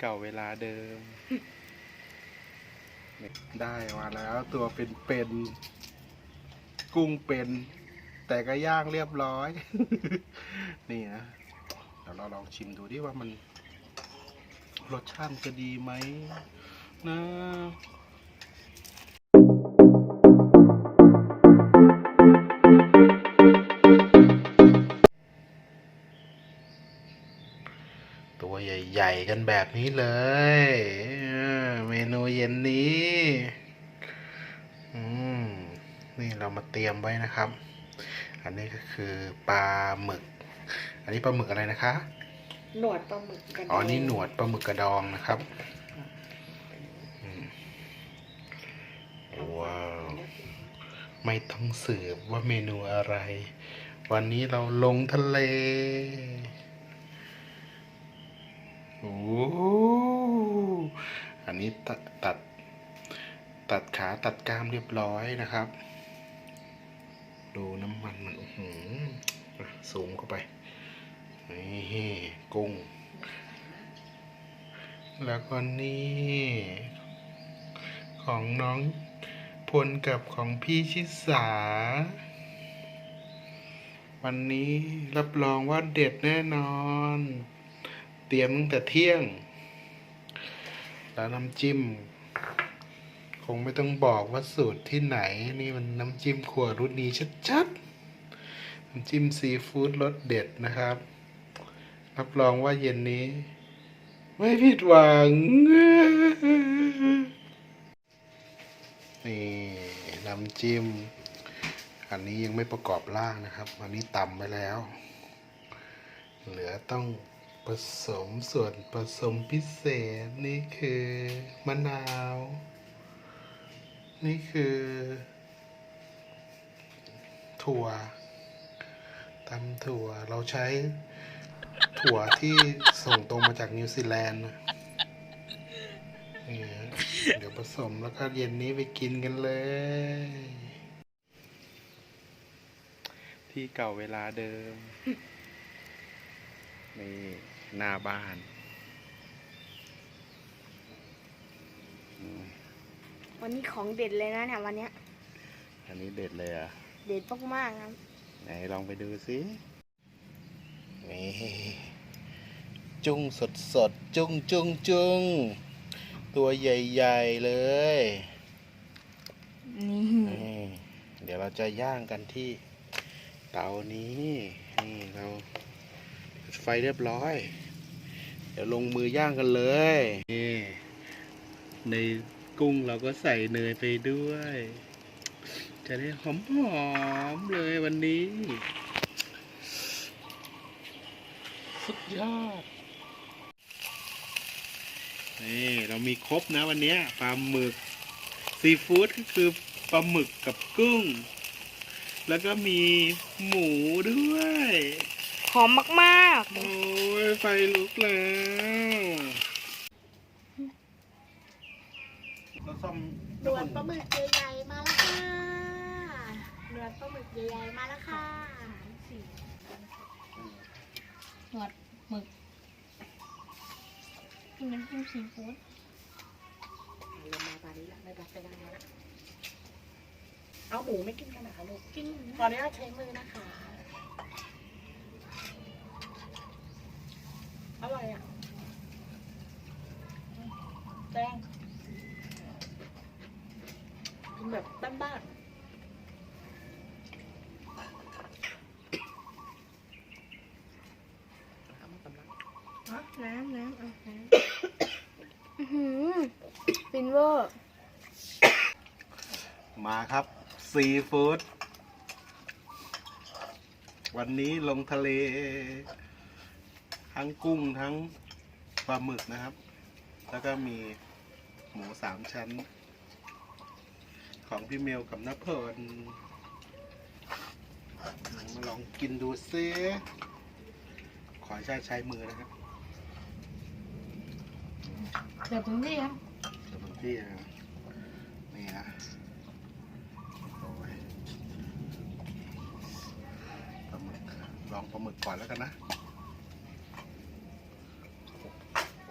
เก่าเวลาเดิม ได้มาแล้วตัวเป็นเป็นๆกุ้งเป็น แต่ก็ย่างเรียบร้อย นี่นะเดี๋ยวเราลองชิมดูดิว่ามัน รสชาติจะดีไหมนะ ใหญ่ๆกันแบบนี้เลยเออเมนูเย็นนี้อืมนี่เรามาเตรียมไว้นะครับ อันนี้ก็คือปลาหมึก อันนี้ปลาหมึกอะไรนะคะ หนวดปลาหมึกกันอ๋อนี่หนวดปลาหมึกกระดองนะครับอืมว้าว ไม่ต้องสืบว่าเมนูอะไร วันนี้เราลงทะเล โอ้อันนี้ตัดตัด ตัดขาตัดกล้ามเรียบร้อยนะครับ ดูน้ำมันมันหืมสูงเข้าไป นี่กุ้ง แล้วก็นี่ ของน้องพลกับของพี่ชิสา วันนี้รับรองว่าเด็ดแน่นอน เตรียมตั้งแต่เที่ยง แล้วน้ำจิ้ม คงไม่ต้องบอกว่าสูตรที่ไหน นี่มันน้ำจิ้มขวรุ่นนี้ชัดๆ น้ำจิ้มซีฟู้ดรสเด็ดนะครับ รับรองว่าเย็นนี้ ไม่ผิดหวัง นี่น้ำจิ้ม อันนี้ยังไม่ประกอบร่างนะครับ อันนี้ตำไปแล้ว เหลือต้อง สมส่วนผสมพิเศษนี่คือมะนาว นี่คือ ถั่วตำถั่วเราใช้ถั่วที่ส่งตรงมาจากนิวซีแลนด์นะนี่ฮะเดี๋ยวผสมแล้วก็เย็นนี้ไปกินกันเลย ที่เก่าเวลาเดิม นี่ หน้าบ้านอืมวันนี้ของเด็ดเลยนะเนี่ยวันเนี้ย อันนี้เด็ดเลยอะ เด็ดมากๆครับ ไหนลองไปดูสินี่จุ้งสดสดๆจุ้งจุ้งจุ้งตัวใหญ่ๆเลยนี่นี่ เดี๋ยวเราจะย่างกันที่เตานี้ นี่เรา ปิดไฟเรียบร้อย เดี๋ยวลงมือย่างกันเลยนี่ในกุ้งเราก็ใส่เนยไปด้วย จะได้หอมๆเลยวันนี้ สุดยอด นี่ เรามีครบนะวันนี้ปลาหมึก ซีฟู้ดก็คือปลาหมึกกับกุ้ง แล้วก็มีหมูด้วย หอมมากโอ้ยไฟลุกแล้วเราซ่อมๆดวนปลาหมึกใหญ่ๆมาแล้วค่ะดวนปลาหมึกใหญ่ๆมาแล้วค่ะหนวดหมึกกินน้ำจิ้มซีฟู้ดเรามาตอนนี้ละไม่รับไปได้แล้วนะเอาหมูไม่กินกันนะคะลูกกินตอนนี้เราใช้มือนะคะ อร่อยอะแป้งกินแบบบ้านๆน้ำน้ำเอาน้ำอื้อหือฟินเวอร์ มาครับ ซีฟู้ดวันนี้ลงทะเล ทั้งกุ้งทั้งปลาหมึกนะครับ แล้วก็มีหมูสามชั้น ของพี่เมลกับน้าเพลินมาลองกินดูซิขอใช้ใช้มือนะครับเดี๋ยวผมเรียกเดี๋ยวบางที่นะนี่นะโอ้ยปลาหมึกลองปลาหมึกก่อนแล้วกันนะโอ้โห บ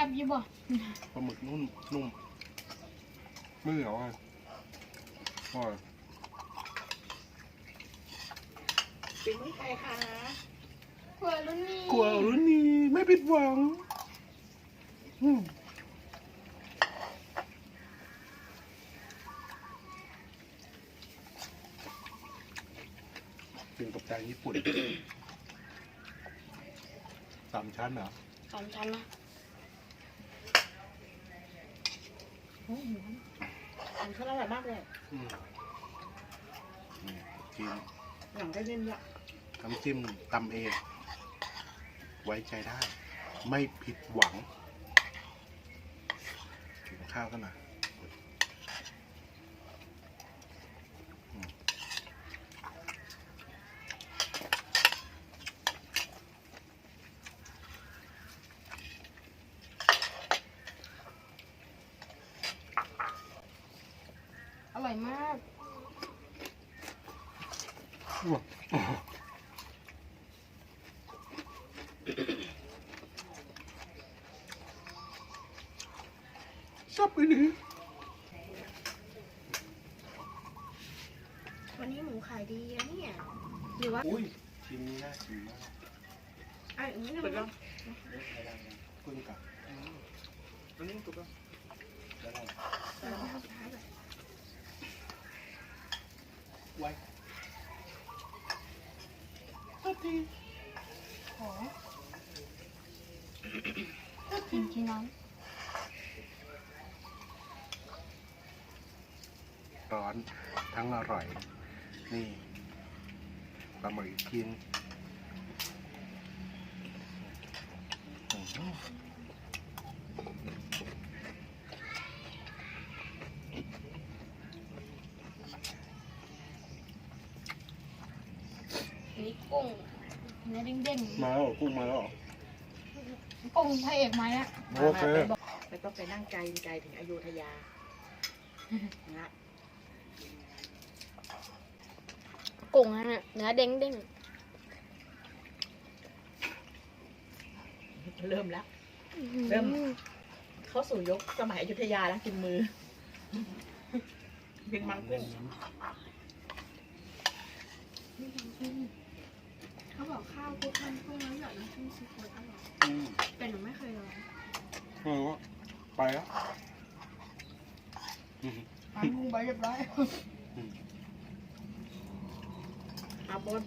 อยี่บ่ ปลาหมึก นุ่มนุ่ม ไม่เหนียวอะอร่อยฝีมือใครคะกลัวรุ่นนี้กลัวรุ่นนี้ไม่ผิดหวังอืมเป็นกับจางญี่ปุ่นสามชั้นเหรอ สามชั้นนะ อื มอันเขาอร่อยมากเลยอืมนี่กินหนังก็เย็นละน้ำจิ้มตำเอง ไว้ใจได้ ไม่ผิดหวังกินข้าวกันหน่อยอืม อร่อยมาก ชอบไปดิวันนี้หมูขายดีนะเนี่ย หรือว่าอุ้ยชิมนี้น่าชิมมากอะอย่างนี้เปิดนะแล้วเพิ่งกลับอันนี้ถูกแล้วได้แล้ว เราไม่เอาสุดท้ายเลย ไว้ ขอกินที่น้องร้อนทั้งอร่อย นี่ปลาหมึกกินอื้อหือนี่กุ้งเนื้อเด้งมาแล้วเหรอกุ้งมาแล้วเหรอๆกุ้งพระเอกมาแล้วโอเค แล้วก็ไปนั่งไกลไกลถึงอโยธยา นะกุ้งนั่นน่ะเนื้อเด้งเด้งเริ่มแล้วๆเริ่ม เข้าสู่ยุคสมัยอยุธยาแล้วกินมือกินมันกุ้งเขาบอกข้าวคลุกมันกุ้งแล้วหยอดน้ำจิ้มซีฟู้ดอร่อยอืมแต่หนูไม่เคยลองเออวะไปแล้วอืมทำกุ้งไปเรียบร้อย อาบน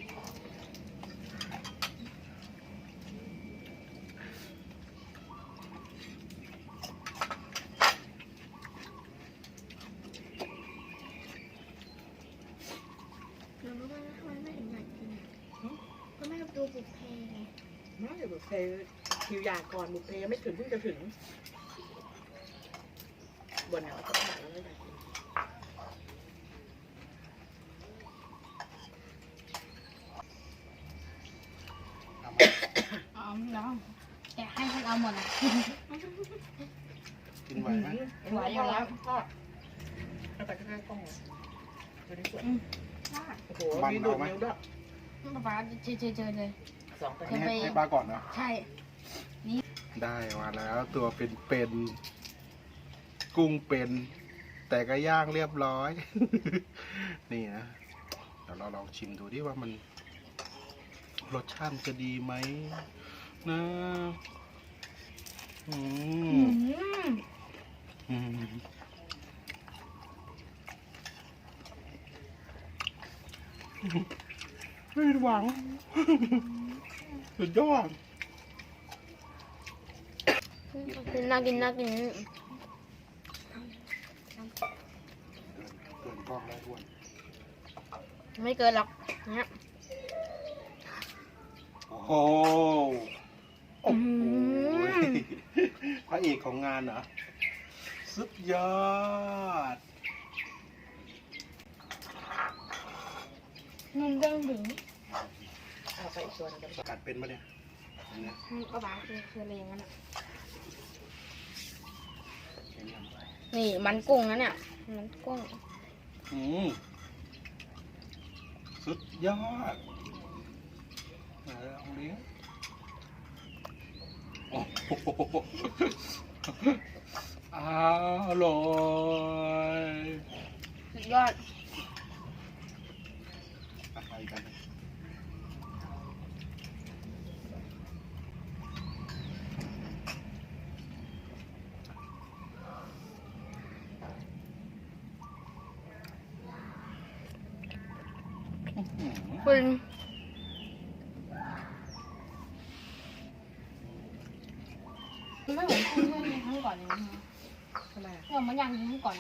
หนูรู้ว่าทำไมแม่ถึงอยากกินก็แม่ดูบุกเพไง ไม่ บุฟเฟ่คิวยาก่อนบุฟเฟ่ยังไม่ถึงเพิ่งจะถึงบนหนาวก็ผ่านแล้วไม่อยากกินเอามาอ๋อแล้แกะให้ฉันเอาหมดอะกินไหวไหมไหวอยู่แล้วพ่อเอาไปข้างๆกล้องเลยตัวนี้สวยได้โอ้โหมีดูดนิ้วด้วยป๊าป๊าเจอเจอเจอเลย สองตัวอันนี้นี้ให้ให้ป้าก่อนนะใช่ ได้มาแล้ว ตัวเป็นเป็นกุ้งเป็น แต่ก็ย่างเรียบร้อย นี่นะเดี๋ยวเราลองชิมดูดิว่ามันรสชาติมันจะดีไหมนะอือืมมอืม ไม่ผิดหวัง สุดยอดน่ากินน่ากินเกินกล้องแล้วด้วยไม่เกินหรอกเนี่ยโอ้โหโอ้โหพระเอกของงานเหรอสุดยอด นุ่มเด้งถึงเอาไปอีกตัวหนึงกันกัดเป็นปะเนี่ยอันเนี้ยป๊าป๊าคือคือเลงนั่นอะใช้ยังไงนี่มันกุ้งนะเนี่ย มันกุ้งอืมสุดยอดไหนลองเลี้ยงโอ้โหอร่อย สุดยอด อะไรกันอื้อหือ คุณมันไม่เหมือนกุ้งที่มันครั้งก่อนเลยนะทำไมอะเนี่ยมันย่างทิ้งก่อน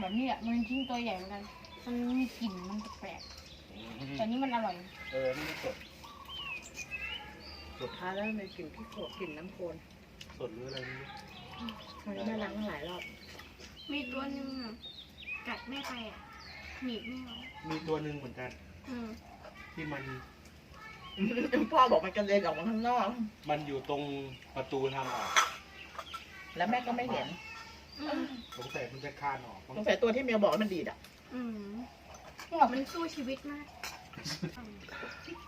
แบบนี้อะมันทิ้งตัวใหญ่เหมือนกัน มันมีกลิ่นมันแปลกๆแต่นี่มันอร่อย เออนี่มันสดสุดท้ายแล้วมันมีกลิ่นที่โขกกลิ่นน้ำโคลนสดหรืออะไรไม่รู้มันแม่ล้างตั้งหลายรอบมีตัวหนึงอะกัดแม่ไปอะหนีบไม่เอามีตัวหนึ่งเหมือนกัน อืม ที่มันพ่อบอกมันกระเด็นออกมาข้างนอก มันอยู่ตรงประตูทางออกแล้วแม่ก็ไม่เห็นอืมสงสัยมันจะคานออกมั้งสงสัยตัวที่เมียบอกว่ามันดีดอะอืมบอกมันสู้ชีวิตมาก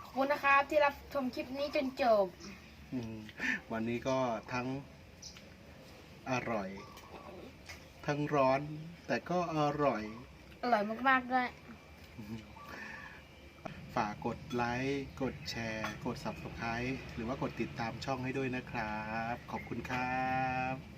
ขอบคุณนะครับที่รับชมคลิปนี้จนจบอืมวันนี้ก็ทั้งอร่อย ทั้งร้อน แต่ก็อร่อย อร่อยมากๆด้วย ฝากกดไลค์ กดแชร์ กด Subscribe หรือว่ากดติดตามช่องให้ด้วยนะครับ ขอบคุณครับ